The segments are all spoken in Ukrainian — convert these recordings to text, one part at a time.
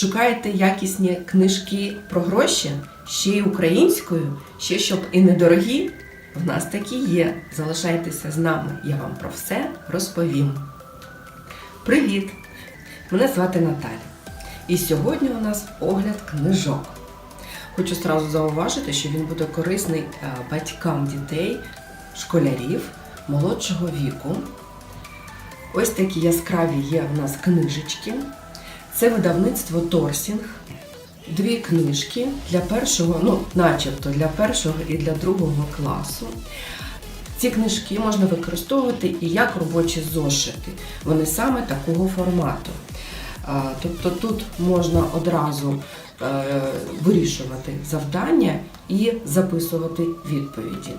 Шукаєте якісні книжки про гроші, ще й українською, ще щоб і недорогі. В нас такі є. Залишайтеся з нами, я вам про все розповім. Привіт! Мене звати Наталя. І сьогодні у нас огляд книжок. Хочу сразу зауважити, що він буде корисний е, батькам дітей, школярів молодшого віку. Ось такі яскраві є у нас книжечки. Це видавництво Торсінг. Дві книжки для першого, ну, начебто для першого і для другого класу. Ці книжки можна використовувати і як робочі зошити. Вони саме такого формату. Тобто тут можна одразу е, вирішувати завдання і записувати відповіді.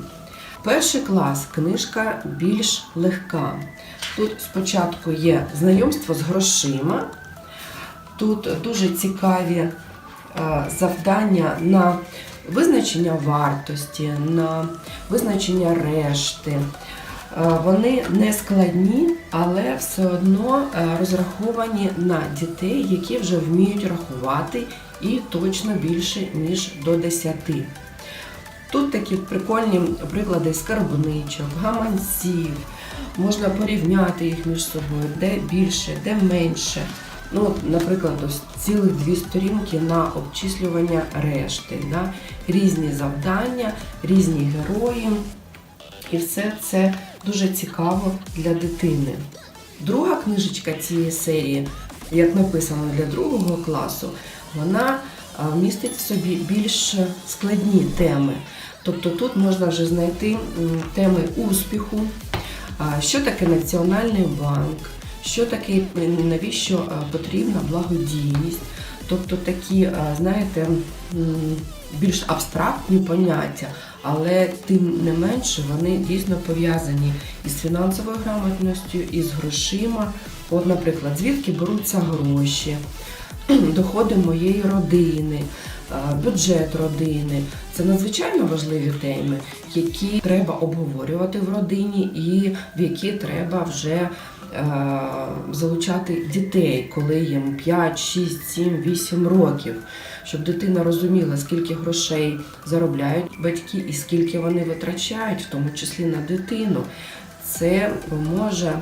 Перший клас книжка більш легка. Тут спочатку є знайомство з грошима. Тут дуже цікаві е, завдання на визначення вартості, на визначення решти. Е, Вони не складні, але все одно е, розраховані на дітей, які вже вміють рахувати і точно більше, ніж до 10. Тут такі прикольні приклади скарбничок, гаманців. Можна порівняти їх між собою, де більше, де менше. Ну, от, наприклад, ось цілих дві сторінки на обчислювання решти, да? різні завдання, різні герої. І все це дуже цікаво для дитини. Друга книжечка цієї серії, як написано для другого класу, вона містить в собі більш складні теми. Тобто тут можна вже знайти теми успіху, що таке Національний банк, що таке, навіщо потрібна благодійність. Тобто такі, знаєте, більш абстрактні поняття, але тим не менше вони дійсно пов'язані із фінансовою грамотністю, із грошима. От, наприклад, звідки беруться гроші, доходи моєї родини, е, бюджет родини. Це надзвичайно важливі теми, які треба обговорювати в родині і в які треба вже е, залучати дітей, коли їм 5, 6, 7, 8 років, щоб дитина розуміла, скільки грошей заробляють батьки і скільки вони витрачають, в тому числі на дитину. Це поможе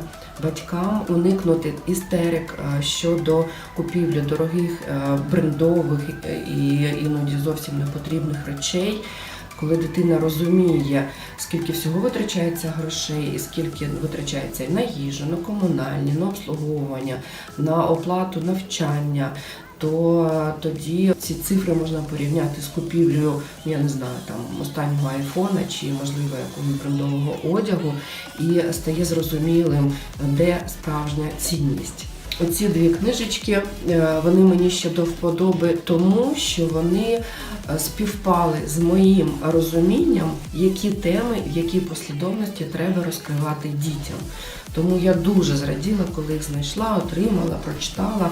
батькам уникнути істерик е, щодо купівлі дорогих е, брендових е, і іноді зовсім непотрібних речей. Коли дитина розуміє, скільки всього витрачається грошей, і скільки витрачається на їжу, на комунальні, на обслуговування, на оплату навчання, то тоді ці цифри можна порівняти з купівлею, я не знаю, там останнього айфона чи можливо якогось брендового одягу, і стає зрозумілим, де справжня цінність. Оці дві книжечки е, вони мені ще до вподоби, тому що вони е, співпали з моїм розумінням, які теми, в якій послідовності треба розкривати дітям. Тому я дуже зраділа, коли їх знайшла, отримала, прочитала.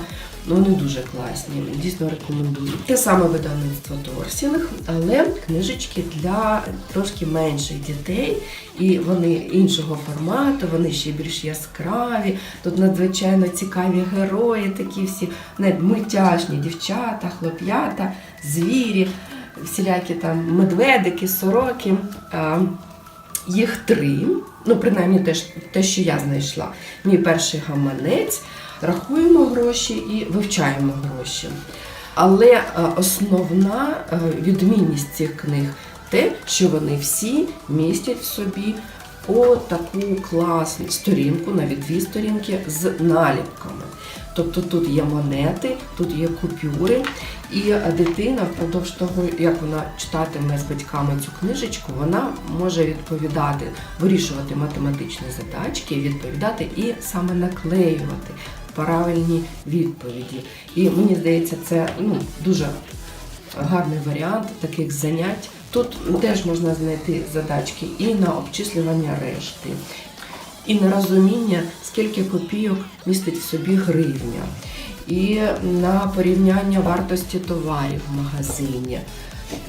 Ну, вони дуже класні, дійсно рекомендую. Те саме видавництво Торсінг, але книжечки для трошки менших дітей, і вони іншого формату, вони ще більш яскраві. Тут надзвичайно цікаві герої, такі всі навіть мультяшні дівчата, хлоп'ята, звірі, всілякі там медведики, сороки. Їх три, ну принаймні те, що я знайшла. Мій перший гаманець, рахуємо гроші і вивчаємо гроші. Але е, основна е, відмінність цих книг те, що вони всі містять в собі по таку класну сторінку, навіть дві сторінки з наліпками. Тобто тут є монети, тут є купюри, і дитина впродовж того, як вона читатиме з батьками цю книжечку, вона може відповідати, вирішувати математичні задачки, відповідати і саме наклеювати правильні відповіді. І мені здається, це ну, дуже гарний варіант таких занять. Тут теж можна знайти задачки і на обчислювання решти, і на розуміння, скільки копійок містить в собі гривня, і на порівняння вартості товарів в магазині.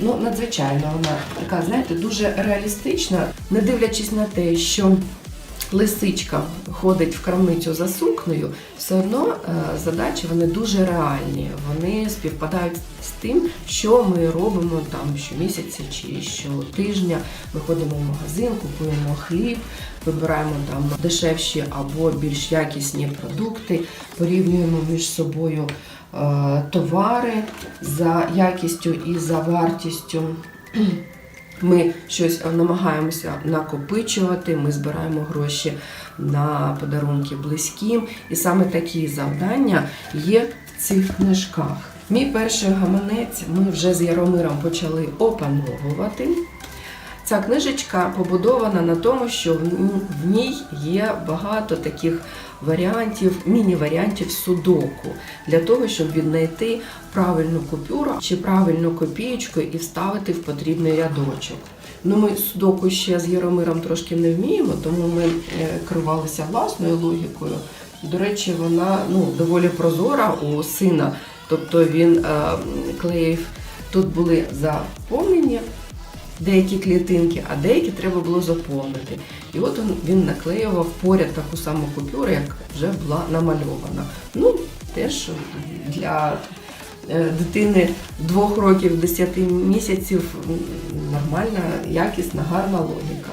Ну, надзвичайно вона така, знаєте, дуже реалістична, не дивлячись на те, що лисичка ходить в крамницю за сукнею, все одно е, задачі вони дуже реальні. Вони співпадають з тим, що ми робимо там щомісяця чи щотижня. Ми ходимо в магазин, купуємо хліб, вибираємо там дешевші або більш якісні продукти, порівнюємо між собою е, товари за якістю і за вартістю. Ми щось намагаємося накопичувати, ми збираємо гроші на подарунки близьким. І саме такі завдання є в цих книжках. Мій перший гаманець ми вже з Яромиром почали опановувати. Ця книжечка побудована на тому, що в ній є багато таких варіантів, міні-варіантів судоку для того, щоб віднайти правильну купюру чи правильну копієчку і вставити в потрібний рядочок. Ну, ми судоку ще з Яромиром трошки не вміємо, тому ми е, керувалися власною логікою. До речі, вона ну, доволі прозора у сина. Тобто він е, клеїв, тут були заповнені деякі клітинки, а деякі треба було заповнити. І от він, наклеював поряд таку саму купюру, як вже була намальована. Ну, теж для е, дитини двох років 10 місяців нормальна, якісна, гарна логіка.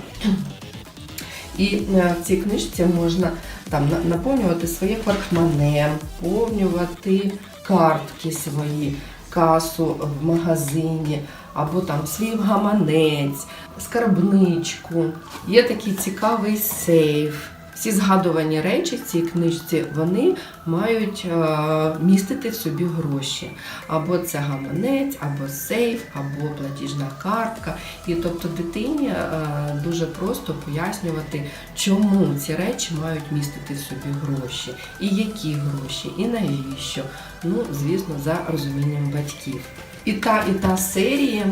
І е, в цій книжці можна там наповнювати своє портмоне, наповнювати картки свої, касу в магазині, або там свій гаманець, скарбничку. Є такий цікавий сейф. Всі згадувані речі в цій книжці вони мають е, містити в собі гроші. Або це гаманець, або сейф, або платіжна картка. І тобто дитині е, дуже просто пояснювати, чому ці речі мають містити в собі гроші, і які гроші, і навіщо. Ну, звісно, за розумінням батьків. І та, і та серія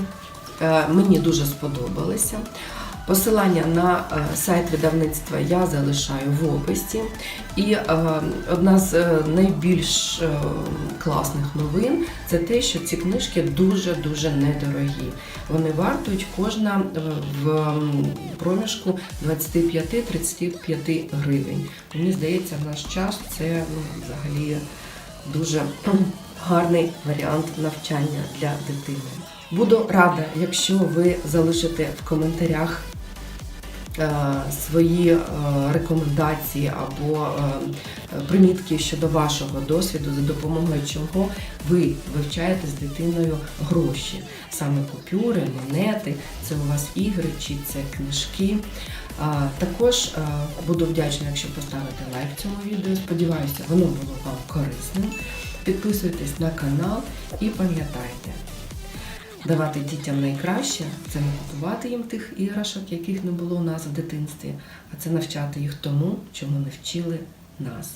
е, мені дуже сподобалися. Посилання на е, сайт видавництва я залишаю в описі. І е, одна з е, найбільш класних новин це те, що ці книжки дуже-дуже недорогі. Вони вартують кожна в проміжку 25-35 гривень. Мені здається, в наш час це ну, взагалі дуже гарний варіант навчання для дитини. Буду рада, якщо ви залишите в коментарях свої е, рекомендації або е, примітки щодо вашого досвіду, за допомогою чого ви вивчаєте з дитиною гроші, саме купюри, монети, це у вас ігри чи це книжки. Також е, буду вдячна, якщо поставите лайк цьому відео. Сподіваюся, воно було вам корисним. Підписуйтесь на канал і пам'ятайте, давати дітям найкраще це не купувати їм тих іграшок, яких не було у нас в дитинстві, а це навчати їх тому, чому не вчили нас.